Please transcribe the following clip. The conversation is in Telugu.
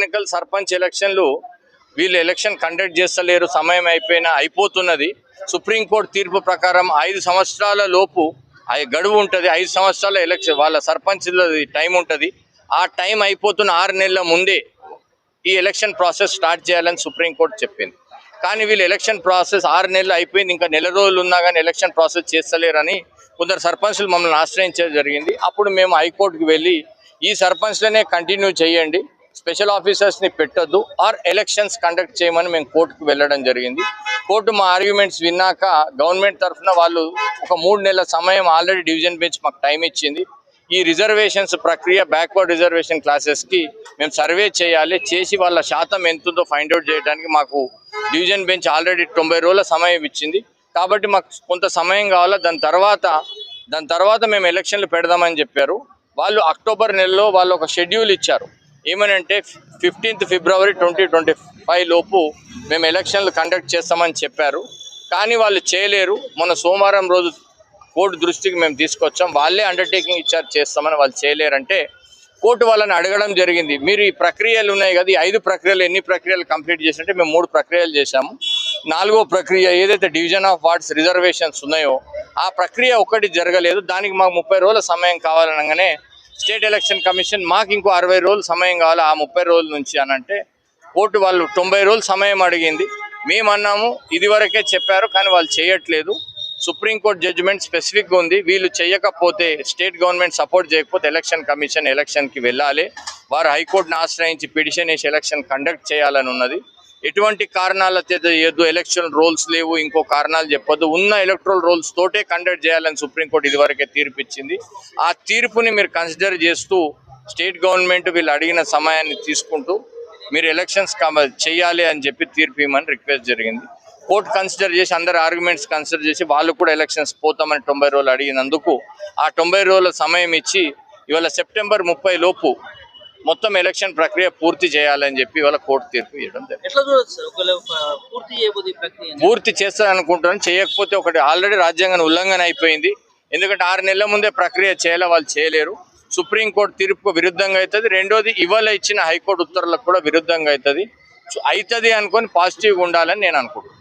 టెక్నికల్ సర్పంచ్ ఎలక్షన్లు వీళ్ళు ఎలక్షన్ కండక్ట్ చేస్తలేరు సమయం అయిపోయినా అయిపోతున్నది. సుప్రీంకోర్టు తీర్పు ప్రకారం ఐదు సంవత్సరాల లోపు గడువు ఉంటుంది. ఐదు సంవత్సరాల ఎలక్షన్ వాళ్ళ సర్పంచ్ టైం ఉంటుంది. ఆ టైం అయిపోతున్న ఆరు నెలల ముందే ఈ ఎలక్షన్ ప్రాసెస్ స్టార్ట్ చేయాలని సుప్రీంకోర్టు చెప్పింది. కానీ వీళ్ళు ఎలక్షన్ ప్రాసెస్ ఆరు నెలలు అయిపోయింది. ఇంకా నెల రోజులు ఉన్నా కానీ ఎలక్షన్ ప్రాసెస్ చేస్తలేరని కొందరు సర్పంచ్లు మమ్మల్ని ఆశ్రయించడం జరిగింది. అప్పుడు మేము హైకోర్టుకు వెళ్ళి ఈ సర్పంచ్లనే కంటిన్యూ చేయండి. స్పెషల్ ఆఫీసర్స్ని పెట్టొద్దు. ఆర్ ఎలక్షన్స్ కండక్ట్ చేయమని మేము కోర్టుకు వెళ్ళడం జరిగింది. కోర్టు మా ఆర్గ్యుమెంట్స్ విన్నాక గవర్నమెంట్ తరఫున వాళ్ళు ఒక మూడు నెలల సమయం ఆల్రెడీ డివిజన్ బెంచ్ మాకు టైం ఇచ్చింది. ఈ రిజర్వేషన్స్ ప్రక్రియ బ్యాక్వర్డ్ రిజర్వేషన్ క్లాసెస్కి మేము సర్వే చేయాలి. చేసి వాళ్ళ శాతం ఎంతుందో ఫైండ్ అవుట్ చేయడానికి మాకు డివిజన్ బెంచ్ ఆల్రెడీ తొంభై రోజుల సమయం ఇచ్చింది. కాబట్టి మాకు కొంత సమయం కావాలా? దాని తర్వాత దాని తర్వాత మేము ఎలక్షన్లు పెడదామని చెప్పారు. వాళ్ళు అక్టోబర్ నెలలో వాళ్ళు ఒక షెడ్యూల్ ఇచ్చారు. ఏమనంటే fifteenth February twenty twenty five లోపు మేము ఎలక్షన్లు కండక్ట్ చేస్తామని చెప్పారు. కానీ వాళ్ళు చేయలేరు. మొన్న సోమవారం రోజు కోర్టు దృష్టికి మేము తీసుకొచ్చాం. వాళ్ళే అండర్టేకింగ్ ఇచ్చారు చేస్తామని వాళ్ళు చేయలేరంటే కోర్టు వాళ్ళని అడగడం జరిగింది. మీరు ఈ ప్రక్రియలు ఉన్నాయి కదా ఈ ఐదు ప్రక్రియలు ఎన్ని ప్రక్రియలు కంప్లీట్ చేసినట్టే మేము మూడు ప్రక్రియలు చేశాము. నాలుగో ప్రక్రియ ఏదైతే డివిజన్ ఆఫ్ వార్డ్స్ రిజర్వేషన్స్ ఉన్నాయో ఆ ప్రక్రియ ఒకటి జరగలేదు. దానికి మాకు ముప్పై రోజుల సమయం కావాలనగానే స్టేట్ ఎలక్షన్ కమిషన్ మాకు ఇంకో అరవై రోజులు సమయం కావాలి ఆ ముప్పై రోజుల నుంచి అని అంటే కోర్టు వాళ్ళు తొంభై రోజులు సమయం అడిగింది. మేము అన్నాము ఇదివరకే చెప్పారు కానీ వాళ్ళు చేయట్లేదు. సుప్రీంకోర్టు జడ్జిమెంట్ స్పెసిఫిక్గా ఉంది. వీళ్ళు చేయకపోతే స్టేట్ గవర్నమెంట్ సపోర్ట్ చేయకపోతే ఎలక్షన్ కమిషన్ ఎలక్షన్కి వెళ్ళాలి. వారు హైకోర్టును ఆశ్రయించి పిటిషన్ వేసి ఎలక్షన్ కండక్ట్ చేయాలని ఉన్నది. ఎటువంటి కారణాల చేత ఏదో ఎలక్షన్ రోల్స్ లేవు ఇంకో కారణాలు చెప్పొద్దు. ఉన్న ఎలక్ట్రల్ రోల్స్ తోటే కండక్ట్ చేయాలని సుప్రీంకోర్టు ఇదివరకే తీర్పు ఇచ్చింది ఆ తీర్పుని మీరు కన్సిడర్ చేస్తూ స్టేట్ గవర్నమెంట్ వీళ్ళు అడిగిన సమయాన్ని తీసుకుంటూ మీరు ఎలక్షన్స్ చేయాలి అని చెప్పి తీర్పు ఇవ్వమని రిక్వెస్ట్ జరిగింది. కోర్టు కన్సిడర్ చేసి అందరు ఆర్గ్యుమెంట్స్ కన్సిడర్ చేసి వాళ్ళు కూడా ఎలక్షన్స్ పోతామని తొంభై రోజులు అడిగినందుకు ఆ తొంభై రోజుల సమయం ఇచ్చి ఇవాళ సెప్టెంబర్ ముప్పై లోపు మొత్తం ఎలక్షన్ ప్రక్రియ పూర్తి చేయాలని చెప్పి ఇవాళ కోర్టు తీర్పు ఇవ్వడం జరిగింది. పూర్తి పూర్తి చేస్తారనుకుంటున్నాను. చేయకపోతే ఒకటి ఆల్రెడీ రాజ్యాంగం ఉల్లంఘన అయిపోయింది. ఎందుకంటే ఆరు నెలల ముందే ప్రక్రియ చేయాలి వాళ్ళు చేయలేరు. సుప్రీంకోర్టు తీర్పుకు విరుద్ధంగా అవుతుంది. రెండోది ఇవాళ ఇచ్చిన హైకోర్టు ఉత్తర్వులకు కూడా విరుద్ధంగా అవుతుంది. అవుతుంది అనుకొని పాజిటివ్గా ఉండాలని నేను అనుకుంటున్నాను.